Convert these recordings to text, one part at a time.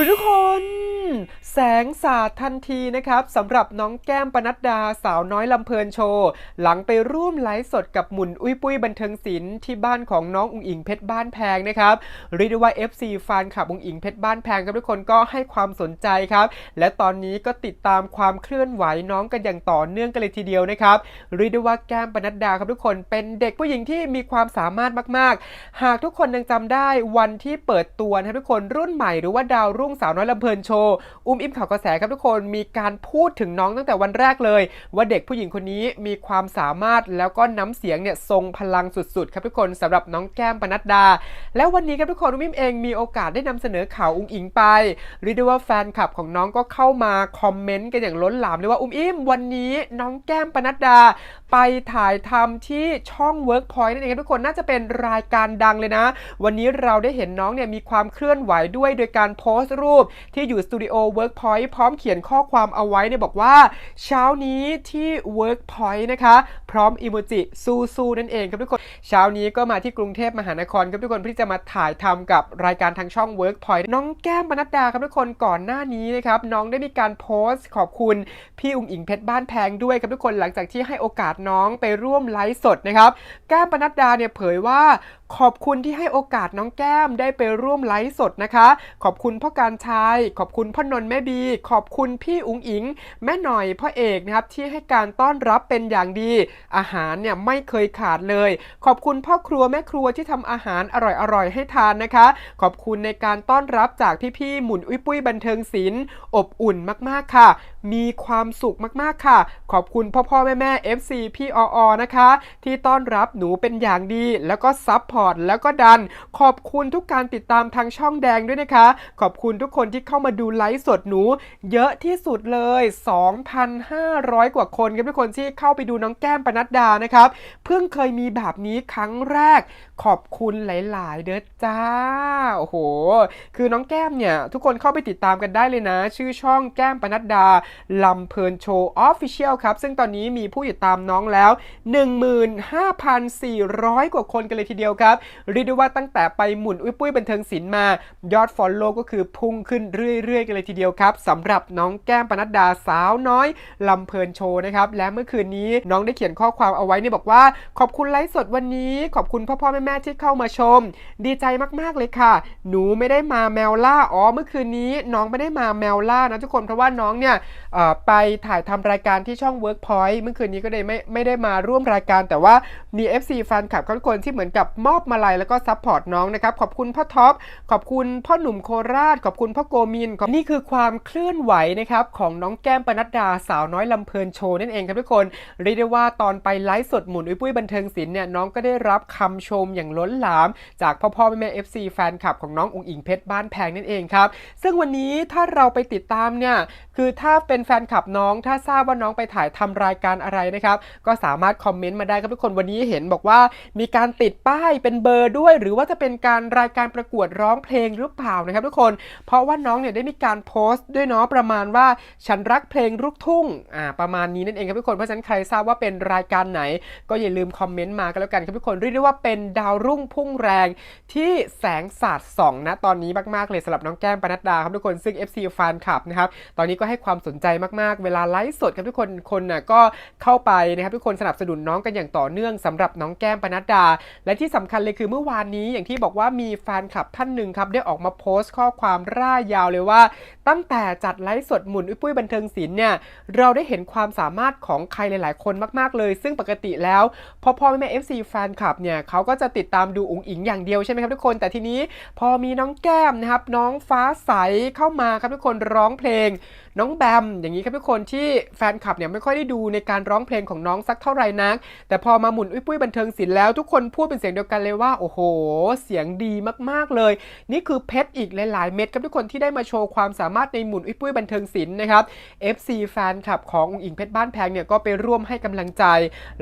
ละทุกคน แสงสาดทันทีนะครับสำหรับน้องแก้มปนัดดาสาวน้อยลำเพลินโชว์ หลังไปร่วมไลฟ์สดกับหมุนอุ้ยปุ้ยบันเทิงศิลป์ที่บ้านของน้องอุ๋งอิงเพชรบ้านแพงนะครับเรียกได้ว่า FC แฟนคลับอุ๋งอิงเพชรบ้านแพงครับทุกคนก็ให้ความสนใจครับ และตอนนี้ก็ติดตามความเคลื่อนไหวน้องกันอย่างต่อเนื่องกันเลยทีเดียวนะครับเรียกได้ว่าแก้มปนัดดาครับทุกคนเป็นเด็กผู้หญิงที่มีความสามารถมาก ๆ หากทุกคนยังจำได้วันที่เปิดตัวนะครับทุกคนรุ่นใหม่หรือว่าดาวรุ่งสาวน้อยลำเพลินโชว์อุ้มอิมข่าวกระแสครับทุกคนมีการพูดถึงน้องตั้งแต่วันแรกเลย ว่าเด็กผู้หญิงคนนี้มีความสามารถแล้วก็น้ำเสียงเนี่ยทรงพลังสุดๆ ครับทุกคนสำหรับน้องแก้มปนัดดา แล้ววันนี้ครับทุกคนอุ้มอิมเองมีโอกาสได้นำเสนอข่าวอุ้งอิงไปเรียกได้ว่าแฟนคลับของน้องก็เข้ามาคอมเมนต์กันอย่างล้นหลามเลยว่าอุ้มอิมวันนี้น้องแก้มปนัดดา ไปถ่ายทำที่ช่อง Workpoint นั่นเองครับทุกคนน่าจะเป็นรายการดังเลยนะ วันนี้เราได้เห็นน้องเนี่ยมีความเคลื่อนไหวด้วยโดยการโพสต์รูปที่อยู่สตูดิโอ Workpoint พร้อมเขียนข้อความเอาไว้เนี่ยบอกว่า เช้านี้ที่ Workpoint นะคะ พร้อมอิโมจิสู้ๆนั่นเองครับทุกคน เช้านี้ก็มาที่กรุงเทพมหานครครับทุกคนเพื่อที่จะมาถ่ายทำกับรายการทางช่อง Workpoint น้องแก้มปนัดดาครับทุกคนก่อนหน้านี้นะครับน้องได้มีการโพสต์ขอบคุณพี่อุ๋งอิงเพชรบ้านแพงด้วยครับทุกคนหลังจากที่ให้โอกาสน้องไปร่วมไลฟ์สดนะครับแก้มปนัดดาเนี่ยเผยว่า ขอบคุณที่ให้โอกาสน้องแก้มได้ไปร่วมไลฟ์สดนะคะ ขอบคุณพ่อการชัยขอบคุณพ่อนนท์แม่บี ขอบคุณพี่อุ๋งอิง แม่หน่อยพ่อเอกนะครับที่ให้การต้อนรับเป็นอย่างดี อาหารเนี่ยไม่เคยขาดเลย ขอบคุณพ่อครัวแม่ครัวที่ทำอาหารอร่อยๆให้ทานนะคะ ขอบคุณในการต้อนรับจากพี่ๆหมุนอุ้ยปุ้ยบันเทิงศิลป์อบอุ่นมากๆค่ะ มีความสุขมากๆค่ะ ขอบคุณพ่อพ่อแม่แม่ FC พี่ออนะคะ ที่ต้อนรับหนูเป็นอย่างดี แล้วก็ซับพอร์ตแล้วก็ดัน ขอบคุณทุกการติดตามทางช่องแดงด้วยนะคะ ขอบคุณทุกคนที่เข้ามาดูไลฟ์สดหนู เยอะที่สุดเลย 2,500 กว่าคนครับทุกคนที่เข้าไปดูน้องแก้มปนัดดานะครับ เพิ่งเคยมีแบบนี้ครั้งแรก ขอบคุณหลาย ๆ เด้อจ้า โอ้โห คือน้องแก้มเนี่ย ทุกคนเข้าไปติดตามกันได้เลยนะ ชื่อช่องแก้มปนัดดาลำเพลินโชว์ออฟฟิเชียลครับ ซึ่งตอนนี้มีผู้ติดตามน้องแล้ว 15,400 กว่าคนกันเลยทีเดียวครับเรียกได้ว่าตั้งแต่ไปหมุนอุ้ยปุ้ยบันเทิงศิลป์มา ยอดฟอลโล่ก็คือพุ่งขึ้นเรื่อย ๆ กันเลยทีเดียวครับสำหรับน้องแก้มปนัดดาสาวน้อยลำเพลินโชว์นะครับและเมื่อคืนนี้น้องได้เขียนข้อความเอาไว้เนี่ยบอกว่า ขอบคุณไลฟ์สดวันนี้ ขอบคุณพ่อพ่อแม่ม่ๆที่เข้ามาชม ดีใจมากๆเลยค่ะ หนูไม่ได้มาแมวล่าอ๋อเมื่อคืนนี้น้องไม่ได้มาแมวล่านะทุกคนเพราะว่าน้องเนี่ยไปถ่ายทำรายการที่ช่อง Workpoint เมื่อคืนนี้ก็เลยไม่ไม่ได้มาร่วมรายการ แต่ว่ามี FC แฟนคลับทุกคนที่เหมือนกับมอบมาลัยแล้วก็ซัพพอร์ตน้องนะครับขอบคุณพ่อท็อปขอบคุณพ่อหนุ่มโคราช ขอบคุณพ่อโกมินนี่คือความเคลื่อนไหวนะครับของน้องแก้มปนัดดาสาวน้อยลำเพลินโชว์นั่นเองครับทุกคนเรียกได้ว่าตอนไปไลฟ์สดหมุนอุ้ยปุ้ยบันเทิงศิลป์เนี่ยน้องก็ได้รับคำชมอย่างล้นหลาม จากพ่อพ่อแม่แม่ FC แฟนคลับของน้องอุ๋งอิงเพชรบ้านแพงนั่นเองครับ ซึ่งวันนี้ถ้าเราไปติดตามเนี่ยคือถ้าเป็นแฟนคลับน้องถ้าทราบว่าน้องไปถ่ายทำรายการอะไรนะครับ ก็สามารถคอมเมนต์มาได้ครับทุกคนวันนี้เห็นบอกว่ามีการติดป้ายเป็นเบอร์ด้วย หรือว่าจะเป็นการรายการประกวดร้องเพลงหรือเปล่านะครับทุกคน เพราะว่าน้องเนี่ยได้มีการโพสต์ด้วยเนาะประมาณว่าฉันรักเพลงลูกทุ่งอ่าประมาณนี้นั่นเองครับทุกคนเพราะฉะนั้นใครทราบว่าเป็นรายการไหน ก็อย่าลืมคอมเมนต์มากันแล้วกันครับทุกคนเรียกได้ว่าเป็นดาวรุ่งพุ่งแรงที่แสงสาดส่องนะตอนนี้มากๆเลยสำหรับน้องแก้มปนัดดาครับทุกคนซึ่ง FC แฟนคลับนะครับตอนนี้ก็ให้ความสนใจมากๆ เวลาไลฟ์สดครับทุกคนคนน่ะก็เข้าไปนะครับทุกคนสนับสนุนน้องกันอย่างต่อเนื่องสำหรับน้องแก้มปนัดดา และที่สำคัญเลยคือเมื่อวานนี้อย่างที่บอกว่ามีแฟนคลับท่านหนึ่งครับได้ออกมาโพสต์ข้อความร่ายยาวเลยว่า ตั้งแต่จัดไลฟ์สดหมุนอุ้ยปุ้ยบันเทิงศิลป์เนี่ยเราได้เห็นความสามารถของใครหลาย ๆ คนมาก ๆ เลย ซึ่งปกติแล้วพอพ่อแม่แม่ FC แฟนคลับเนี่ยเขาก็จะติดตามดูอุ๋งอิงอย่างเดียวใช่ไหมครับทุกคน แต่ทีนี้พอมีน้องแก้มนะครับน้องฟ้าใสเข้ามาครับทุกคนร้องเพลงน้องแบมอย่างนี้ครับทุกคนที่แฟนคลับเนี่ยไม่ค่อยได้ดูในการร้องเพลงของน้องสักเท่าไหร่นัก แต่พอมาหมุนอุ้ยปุ้ยบันเทิงศิลป์แล้วทุกคนพูดเป็นเสียงเดียวกันเลยว่าโอ้โห เสียงดีมากๆเลย นี่คือเพชรอีกหลายๆเม็ดครับทุกคนที่ได้มาโชว์ความสามารถในหมุนอุ้ยปุ้ยบันเทิงศิลป์นะครับ FC แฟนคลับของอุ๋งอิงเพชรบ้านแพงเนี่ยก็ไปร่วมให้กำลังใจ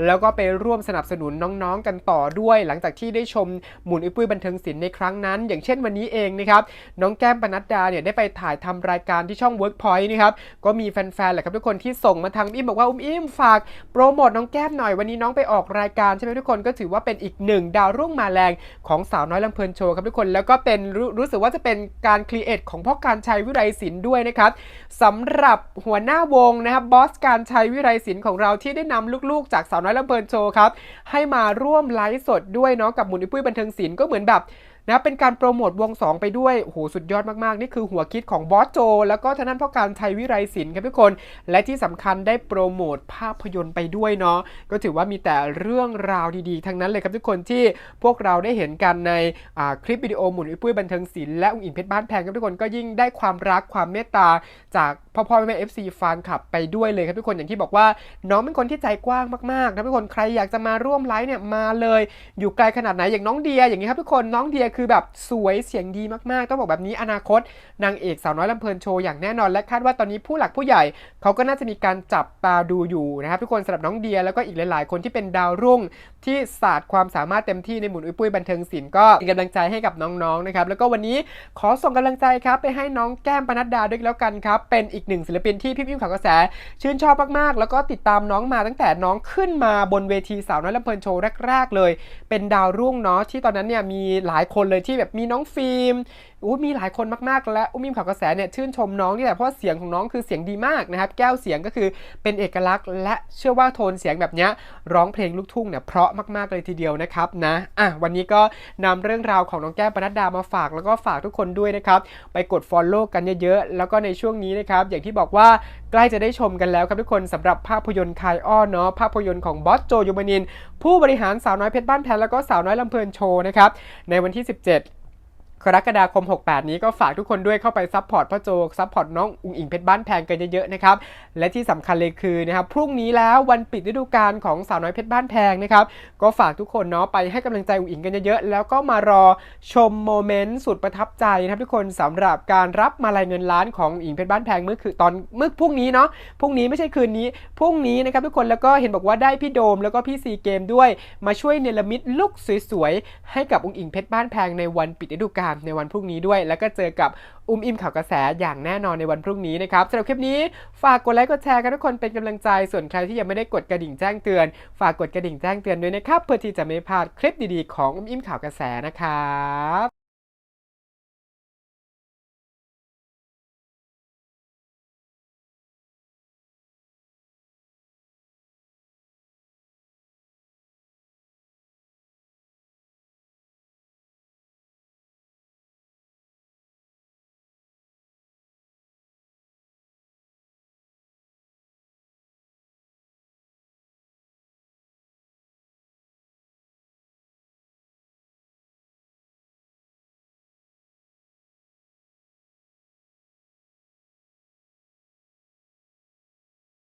แล้วก็ไปร่วมสนับสนุนน้องๆกันต่อด้วย หลังจากที่ได้ชมหมุนอุ้ยปุ้ยบันเทิงศิลป์ในครั้งนั้น อย่างเช่นวันนี้เองนะครับน้องแก้มปนัดดาเนี่ยได้ไปถ่ายทำรายการที่ช่อง Workpoint นะครับนะครับ ก็มีแฟนๆแหละครับทุกคนที่ส่งมาทางอิมบอกว่าอุ้มอิมฝากโปรโมทน้องแก้มหน่อยวันนี้น้องไปออกรายการใช่ไหมทุกคนก็ถือว่าเป็นอีกหนึ่งดาวรุ่งมาแรงของสาวน้อยลำเพลินโชว์ครับทุกคนแล้วก็เป็นรู้รู้สึกว่าจะเป็นการครีเอทของพ่อการชัยวิไรศิลป์ด้วยนะครับสำหรับหัวหน้าวงนะครับบอสการชัยวิไรศิลป์ของเราที่ได้นำลูกๆ จากสาวน้อยลำเพลินโชว์ครับให้มาร่วมไลฟ์สดด้วยเนาะกับหมุนอุ้ปุ้ยบันเทิงศิลป์ก็เหมือนแบบ นะเป็นการโปรโมทวง 2 ไปด้วยโหสุดยอดมากๆ นี่คือหัวคิดของบอสโจ แล้วก็ท่านั้นพ่อการชัยวิไรศิลป์ครับทุกคน และที่สำคัญได้โปรโมทภาพยนตร์ไปด้วยเนาะก็ถือว่ามีแต่เรื่องราวดีๆ ทั้งนั้นเลยครับทุกคนที่พวกเราได้เห็นกันในคลิปวิดีโอหมุนอุ้ยปุ้ยบันเทิงศิลป์และองค์อิงเพชรบ้านแพงครับทุกคนก็ยิ่งได้ความรักความเมตตาจากพ่อพ่อแม่เอฟซีฟานคลับไปด้วยเลยครับทุกคนอย่างที่บอกว่า น้องเป็นคนที่ใจกว้างมากๆนะทุกคนใครอยากจะมาร่วมไลฟ์เนี่ยมาเลย อยู่ไกลขนาดไหนอย่างน้องเดียอย่างนี้ครับทุกคนน้องเดียคือแบบสวยเสียงดีมากๆ ต้องบอกแบบนี้อนาคตนางเอกสาวน้อยลำเพลินโชว์อย่างแน่นอนและคาดว่าตอนนี้ผู้หลักผู้ใหญ่ เขาก็น่าจะมีการจับตาดูอยู่นะครับทุกคนสำหรับน้องเดียแล้วก็อีกหลาย ๆ คนที่เป็นดาวรุ่งที่ศาสตร์ความสามารถเต็มที่ในหมุนอุ้ยปุ้ยบันเทิงศิลป์ก็เป็นกำลังใจให้กับน้อง ๆ นะครับ แล้วก็วันนี้ขอส่งกำลังใจครับไปให้น้องแก้มปนัดดาด้วยแล้วกันครับ เป็นอีกหนึ่งศิลปินที่พี่พิมพ์ข่าวกระแส ชื่นชอบมาก ๆ แล้วก็ติดตามน้องมาตั้งแต่น้องขึ้นมาบนเวทีสาวน้อยลำเพลินโชว์แรก ๆ เลย เป็นดาวรุ่งเนาะที่ตอนนั้นเนี่ยมีหลายคนเลยที่แบบมีน้องฟิล์มอู้มีหลายคนมากๆ และอุ้มมิมข่าวกระแสเนี่ยชื่นชมน้องนี่แหละเพราะเสียงของน้องคือเสียงดีมากนะครับ แก้วเสียงก็คือเป็นเอกลักษณ์ และเชื่อว่าโทนเสียงแบบเนี้ยร้องเพลงลูกทุ่งเนี่ยเพราะมากๆเลยทีเดียวนะครับนะอะวันนี้ก็นำเรื่องราวของน้องแก้มปนัดดามาฝากแล้วก็ฝากทุกคนด้วยนะครับไปกด Follow กันเยอะๆแล้วก็ในช่วงนี้นะครับอย่างที่บอกว่าใกล้จะได้ชมกันแล้วครับทุกคนสำหรับภาพยนตร์คายอ้อเนาะภาพยนตร์ของบอสโจยูมานิน ผู้บริหารสาวน้อยเพชรบ้านแพนแล้วก็สาวน้อยลำเพลินโชว์นะครับในวันที่ 17 กรกฎาคม 68 นี้ก็ฝากทุกคนด้วยเข้าไปซัพพอร์ตพ่อโจซัพพอร์ตน้องอุ๋งอิงเพชรบ้านแพงกันเยอะๆนะครับ และที่สำคัญเลยคือนะครับพรุ่งนี้แล้ววันปิดฤดูกาลของสาวน้อยเพชรบ้านแพงนะครับ ก็ฝากทุกคนเนาะไปให้กำลังใจอุ๋งอิงกันเยอะๆแล้วก็มารอชมโมเมนต์สุดประทับใจนะครับทุกคนสำหรับการรับมาลัยเงินล้านของอุงอิงเพชรบ้านแพงเมื่อคือตอนเมื่อพรุ่งนี้เนาะพรุ่งนี้ไม่ใช่คืนนี้พรุ่งนี้นะครับทุกคนแล้วก็เห็นบอกว่าได้พี่โดมแล้วก็พี่ซีเกมด้วย มาช่วยเนรมิตลุคสวยๆให้กับอุงอิงเพชรบ้านแพงในวันปิดฤดูกาลในวันพรุ่งนี้ด้วย แล้วก็เจอกับอุ้มอิมข่าวกระแสอย่างแน่นอนในวันพรุ่งนี้นะครับสำหรับคลิปนี้ฝากกดไลค์กดแชร์กันทุกคนเป็นกำลังใจ ส่วนใครที่ยังไม่ได้กดกระดิ่งแจ้งเตือน ฝากกดกระดิ่งแจ้งเตือนด้วยนะครับเพื่อที่จะไม่พลาดคลิปดีๆของอุ้มอิมข่าวกระแสนะครับ